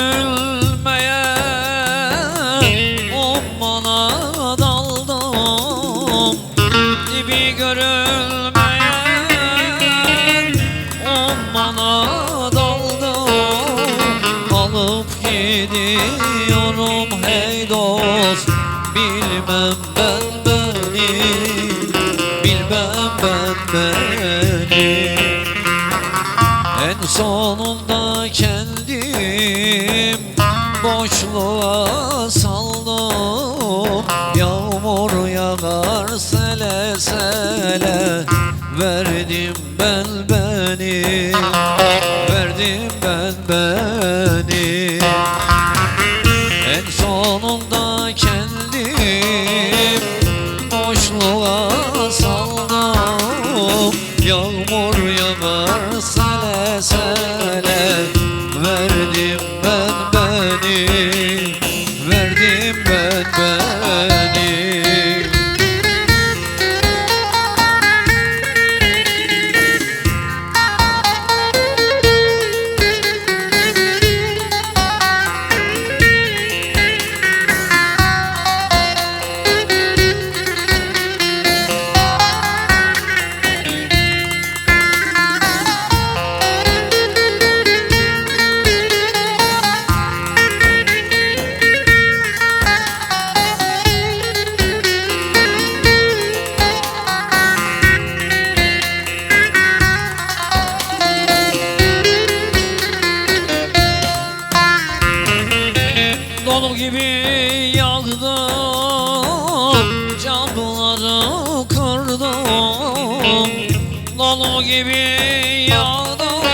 Dibi görülmeyen Ormana daldım Dibi görülmeyen Ormana daldım Alıp gidiyorum hey dost Bilmem ben beni Bilmem ben beni en sonunda boşluğa saldım Yağmur yağar sele sele. Verdim ben beni Verdim ben beni gibi yağdım Camları kırdım. Dolu gibi yağdım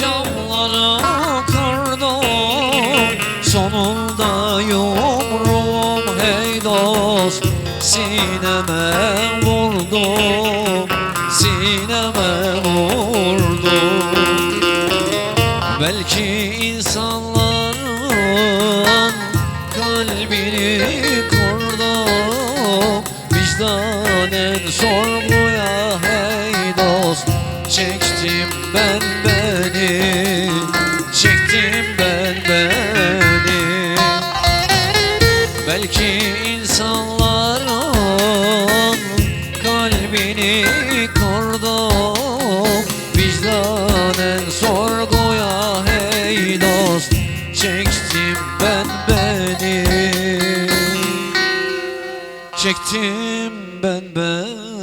Camları kırdım. Sonunda yumruğum hey dost Sineme vurdum Sineme vurdum. Belki insanların kalbini kurdum. Vicdanen sorguya çektim ben beni.